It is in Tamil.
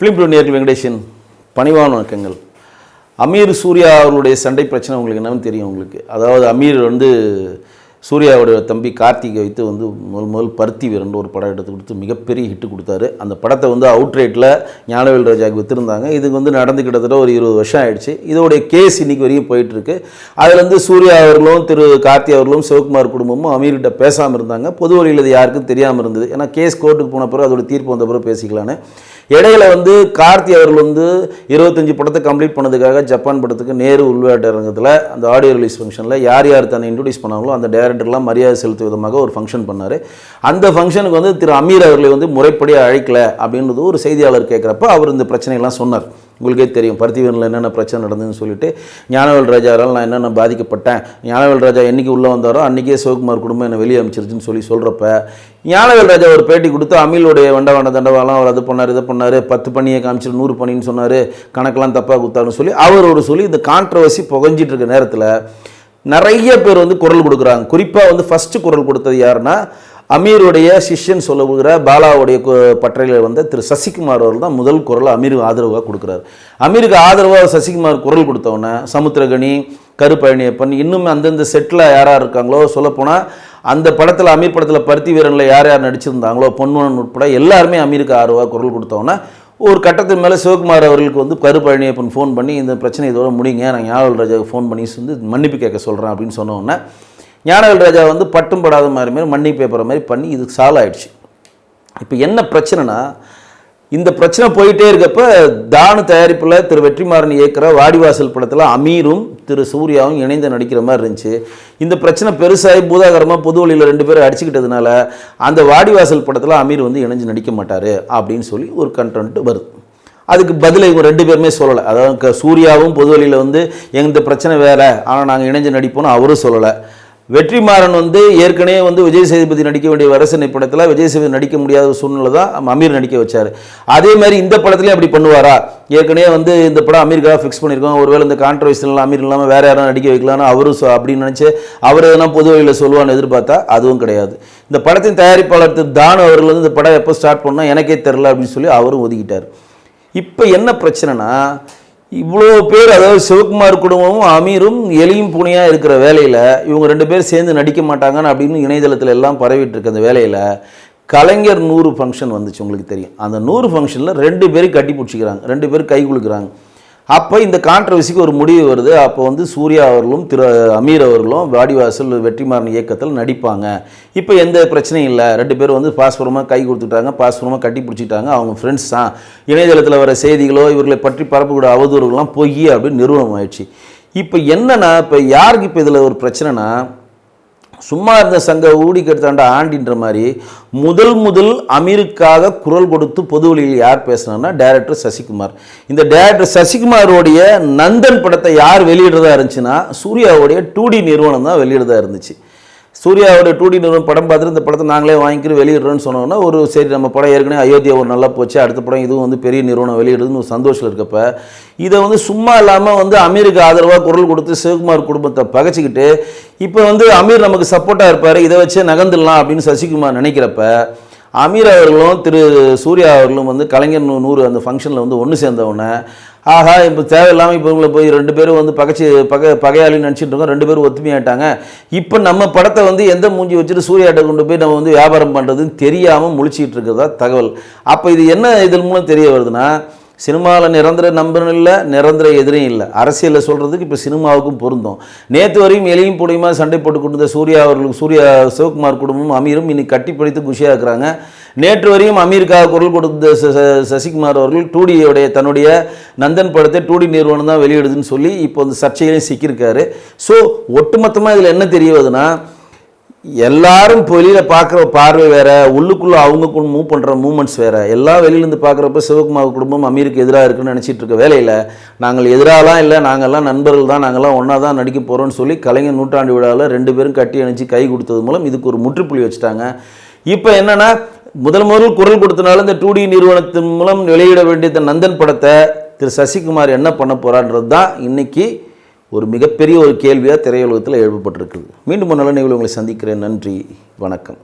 ஃபிலிம் ப்ரோ வெங்கடேஷன் பணிவான வணக்கங்கள். அமீர் சூர்யா அவர்களுடைய சண்டை பிரச்சனை உங்களுக்கு என்னன்னு தெரியும் உங்களுக்கு. அதாவது அமீர் வந்து சூர்யாவுடைய தம்பி கார்த்திகை வைத்து வந்து முதல் முதல் பருத்தி வீரன் ஒரு படம் எடுத்து கொடுத்து மிகப்பெரிய ஹிட்டு கொடுத்தாரு. அந்த படத்தை வந்து அவுட் ரேட்டில் ஞானவேல் ராஜாவுக்கு விற்றுருந்தாங்க இதுக்கு வந்து நடந்து கிட்டத்தட்ட ஒரு இருபது வருஷம் ஆயிடுச்சு. இதோடைய கேஸ் இன்றைக்கி வரைக்கும் போயிட்டுருக்கு. அதில் வந்து சூர்யா அவர்களும் திரு கார்த்தி அவர்களும் சிவகுமார் குடும்பமும் அமீர்கிட்ட பேசாமல் இருந்தாங்க. பொது வழியில் அது யாருக்கும் தெரியாமல் இருந்தது. ஏன்னா கேஸ் கோர்ட்டுக்கு போன பிறகு அதோட தீர்ப்பு வந்த பிறகு பேசிக்கலான்னு. இடையில வந்து கார்த்தி அவர்கள் வந்து இருபத்தஞ்சு படத்தை கம்ப்ளீட் பண்ணதுக்காக ஜப்பான் படத்துக்கு நேரு உள்விளையாட்டு அரங்கத்தில் அந்த ஆடியோ ரிலீஸ் ஃபங்க்ஷனில் யார் யார் தன்னை இன்ட்ரடியூஸ் பண்ணாங்களோ அந்த கேரக்டர்லாம் மரியாதை செலுத்தும் விதமாக ஒரு ஃபங்க்ஷன் பண்ணார். அந்த ஃபங்க்ஷனுக்கு வந்து திரு அமீர் அவர்களை வந்து முறைப்படி அழைக்கல அப்படின்றது ஒரு செய்தியாளர் கேட்குறப்ப அவர் இந்த பிரச்சனைகள்லாம் சொன்னார். உங்களுக்கே தெரியும் பருத்திவனில் என்னென்ன பிரச்சனை நடந்ததுன்னு சொல்லிட்டு ஞானவேல் ராஜாவால் நான் என்னென்ன பாதிக்கப்பட்டேன் ஞானவேல் ராஜா என்றைக்கு உள்ளே வந்தாரோ அன்றைக்கே சிவகுமார் குடும்பம் என்னை வெளியே அமைச்சிருச்சுன்னு சொல்லி சொல்கிறப்ப ஞானவேல் ராஜா ஒரு பேட்டி கொடுத்து அமீலுடைய வண்ட வண்ட தண்டவாலாம் அவர் அது பண்ணார் இதை பண்ணார் பத்து பண்ணியை காமிச்சிட்டு நூறு பண்ணின்னு சொன்னார் கணக்கெல்லாம் தப்பாக கொடுத்தாருன்னு சொல்லி அவர் ஒரு சொல்லி இந்த கான்ட்ரவர்சி புகஞ்சிட்டு இருக்க நேரத்தில் நிறைய பேர் வந்து குரல் கொடுக்குறாங்க. குறிப்பாக வந்து ஃபஸ்ட்டு குரல் கொடுத்தது யாருன்னா அமீருடைய சிஷ்யன் சொல்லுகிற பாலாவுடைய கு- பட்டறையில் வந்த திரு சசிகுமார் அவர்கள் தான் முதல் குரல் அமீருக்கு ஆதரவாக கொடுக்குறாரு. அமீருக்கு ஆதரவாக சசிகுமார் குரல் கொடுத்தவொன்னே சமுத்திரகனி கருப்பழனியப்பன் இன்னும் அந்தந்த செட்டில் யார் யார் இருக்காங்களோ சொல்லப்போனால் அந்த படத்தில் அமீர் படத்தில் பருத்தி வீரனில் யார் யார் நடிச்சிருந்தாங்களோ பொன்மனன் உட்பட எல்லாருமே அமீருக்கு ஆதரவாக குரல் கொடுத்தவொடனே ஒரு கட்டத்தின் மேலே சிவகுமார் அவர்களுக்கு வந்து கருப்பழனியப்பன் ஃபோன் பண்ணி இந்த பிரச்சனை இதோட முடிங்க நான் ஞானவேல் ராஜாவுக்கு ஃபோன் பண்ணி வந்து மன்னிப்பு கேட்க சொல்கிறேன் அப்படின்னு சொன்னோன்னே உடனே ஞானவேல் ராஜா வந்து பட்டும் படாத மாதிரி மாதிரி மன்னிப்பு பேப்பர் மாதிரி பண்ணி இது சால் ஆயிடுச்சு. இப்போ என்ன பிரச்சனைனா இந்த பிரச்சனை போயிட்டே இருக்கப்ப தானு தயாரிப்பில் திரு வெற்றிமாறன் இயக்கிற வாடிவாசல் படத்தில் அமீரும் திரு சூர்யாவும் இணைந்து நடிக்கிற மாதிரி இருந்துச்சு. இந்த பிரச்சனை பெருசாகி பூதாகரமாக பொது வழியில் ரெண்டு பேரும் அடிச்சுக்கிட்டதுனால அந்த வாடிவாசல் படத்தில் அமீர் வந்து இணைஞ்சு நடிக்க மாட்டார் அப்படின்னு சொல்லி ஒரு கண்டென்ட் வருது. அதுக்கு பதில் இவங்க ரெண்டு பேருமே சொல்லலை. அதாவது சூர்யாவும் பொது வழியில் வந்து எந்த பிரச்சனை வேறு. ஆனால் நாங்கள் இணைஞ்சு நடிப்போம்னு அவரும் சொல்லலை. வெற்றிமாறன் வந்து ஏற்கனவே வந்து விஜய் சேதுபதி நடிக்க வேண்டிய வரசனை படத்தில் விஜய் சேதுபதி நடிக்க முடியாத ஒரு சூழ்நிலை தான் அமீர் நடிக்க வச்சார். அதே மாதிரி இந்த படத்துலேயும் அப்படி பண்ணுவாரா? ஏற்கனவே வந்து இந்த படம் அமீருக்காக ஃபிக்ஸ் பண்ணியிருக்கோம் ஒருவேளை இந்த கான்ட்ரவர்சியில் அமீர் இல்லாமல் வேறு யாரும் நடிக்க வைக்கலாம்னு அவரும் சொ- அப்படின்னு நினச்சி அவர் எதனா பொது வழியில் சொல்லுவான்னு எதிர்பார்த்தா அதுவும் கிடையாது. இந்த படத்தின் தயாரிப்பாளர் திரு தானு அவர்கள் வந்து இந்த படம் எப்போ ஸ்டார்ட் பண்ணால் எனக்கே தெரில அப்படின்னு சொல்லி அவரும் ஒதுக்கிட்டார். இப்போ என்ன பிரச்சனைனா இவ்வளோ பேர் அதாவது சிவகுமார் குடும்பமும் அமீரும் எலியும் பூனையாக இருக்கிற வேலையில் இவங்க ரெண்டு பேர் சேர்ந்து நடிக்க மாட்டாங்கன்னு அப்படின்னு இணையதளத்தில் எல்லாம் பரவிட்டு இருக்க அந்த வேலையில். கலைஞர் நூறு ஃபங்க்ஷன் வந்துச்சு உங்களுக்கு தெரியும். அந்த நூறு ஃபங்க்ஷனில் ரெண்டு பேரும் கட்டி பிடிச்சிக்கிறாங்க. ரெண்டு பேரும் கை கொடுக்குறாங்க அப்போ இந்த கான்ட்ரவர்சிக்கு ஒரு முடிவு வருது. அப்போ வந்து சூர்யா அவர்களும் திரு அமீர் அவர்களும் வாடிவாசல் வெற்றிமாறன் இயக்கத்தில் நடிப்பாங்க. இப்போ எந்த பிரச்சனையும் இல்லை. ரெண்டு பேரும் வந்து பாஸ்பரமாக கை கொடுத்துட்டாங்க. பாஸ்பரமாக கட்டி பிடிச்சிட்டாங்க. அவங்க ஃப்ரெண்ட்ஸ் தான். இணையதளத்தில் வர செய்திகளோ இவர்களை பற்றி பரப்பக்கூடிய அவதூறுகள்லாம் பொய் அப்படின்னு நிறுவனம் ஆயிடுச்சு. இப்போ என்னென்னா இப்போ யாருக்கு இப்போ இதில் ஒரு பிரச்சனைனா சும்மா இருந்த சங்க ஊடி கெடுத்தாண்டா ஆண்டின்ற மாதிரி முதல் முதல் அமீருக்காக குரல் கொடுத்து பொது வழியில் யார் பேசுனான்னா டேரக்டர் சசிகுமார். இந்த டேரக்டர் சசிகுமாரோடைய நந்தன் படத்தை யார் வெளியிடுறதா இருந்துச்சுன்னா சூர்யாவுடைய டூ டி நிறுவனம் தான் வெளியிடுறதா இருந்துச்சு. சூர்யாவோட டூ டி நிறுவனம் படம் பார்த்துட்டு இந்த படத்தை நாங்களே வாங்கிக்கிட்டு வெளியிடுறோன்னு சொன்னோன்னா ஒரு சரி நம்ம படம் ஏற்கனவே அயோத்தியா ஒரு நல்லா போச்சு அடுத்த படம் இதுவும் வந்து பெரிய நிறுவனம் வெளியிடுதுன்னு ஒரு சந்தோஷம் இருக்கப்ப இதை வந்து சும்மா இல்லாமல் வந்து அமீருக்கு ஆதரவாக குரல் கொடுத்து சிவகுமார் குடும்பத்தை பகைச்சிக்கிட்டு இப்போ வந்து அமீர் நமக்கு சப்போர்ட்டாக இருப்பார் இதை வச்சே நகர்ந்துடலாம் அப்படின்னு சசிகுமார் நினைக்கிறப்ப அமீர் அவர்களும் திரு சூர்யா அவர்களும் வந்து கலைஞர் நூறு அந்த ஃபங்க்ஷனில் வந்து ஒன்று சேர்ந்தவுடனே ஆஹா இப்போ தேவையில்லாமல் இப்போ உங்களை போய் ரெண்டு பேரும் வந்து பகைச்சி பகை பகையாளின்னு நினச்சிட்டு இருக்கோம். ரெண்டு பேரும் ஒத்துமையாயிட்டாங்க. இப்போ நம்ம படத்தை வந்து எந்த மூஞ்சி வச்சுட்டு சூர்யாட்ட கொண்டு போய் நம்ம வந்து வியாபாரம் பண்ணுறதுன்னு தெரியாமல் முழிச்சிட்டு இருக்கிறதா தகவல். அப்போ இது என்ன இதன் மூலம் தெரிய வருதுன்னா சினிமாவில் நிரந்தர நம்பரும் இல்லை நிரந்தர எதிரையும் இல்லை. அரசியலில் சொல்கிறதுக்கு இப்போ சினிமாவுக்கும் பொருந்தும். நேற்று வரையும் எலியும் புடையுமா சண்டை போட்டு கொண்டிருந்த சூர்யா அவர்களுக்கு சூர்யா சிவகுமார் குடும்பமும் அமீரும் இன்னைக்கு கட்டிப்படித்து குஷியாக இருக்கிறாங்க. நேற்று வரையும் அமீருக்காக குரல் கொடுத்த ச- ச- சசிகுமார் அவர்கள் டூடியோடைய தன்னுடைய நந்தன் படத்தை டூடி நிறுவனம் தான் வெளியிடுதுன்னு சொல்லி இப்போ அந்த சர்ச்சையிலையும் சிக்கியிருக்காரு. ஸோ ஒட்டுமொத்தமாக இதில் என்ன தெரிய வருதுன்னா எல்லாரும் வெளியில் பார்க்குற பார்வை வேறு உள்ளுக்குள்ளே அவங்க மூவ் பண்ணுற மூமெண்ட்ஸ் வேறு. எல்லாம் வெளியிலேருந்து பார்க்குறப்ப சிவகுமார் குடும்பம் அமீருக்கு எதிராக இருக்குன்னு நினச்சிட்டு இருக்க வேலையில் நாங்கள் எதிராலாம் இல்லை நாங்கள்லாம் நண்பர்கள் தான் நாங்கள்லாம் ஒன்றா தான் நடிக்க போகிறோம்னு சொல்லி கலைஞர் நூற்றாண்டு விழாவில் ரெண்டு பேரும் கட்டி அணிச்சு கை கொடுத்தது மூலம் இதுக்கு ஒரு முற்றுப்புள்ளி வச்சுட்டாங்க. இப்போ என்னென்னா முதல் முதல் குரல் கொடுத்தனால இந்த டூ டி நிறுவனத்தின் மூலம் வெளியிட வேண்டிய இந்த நந்தன் படத்தை திரு சசிகுமார் என்ன பண்ண போகிறான்றது தான் இன்னைக்கு ஒரு மிகப்பெரிய ஒரு கேள்வியாக திரையுலகத்தில் எழுப்பப்பட்டிருக்குது. மீண்டும் ஒரு நல்ல நிகழ்வு உங்களை சந்திக்கிறேன். நன்றி. வணக்கம்.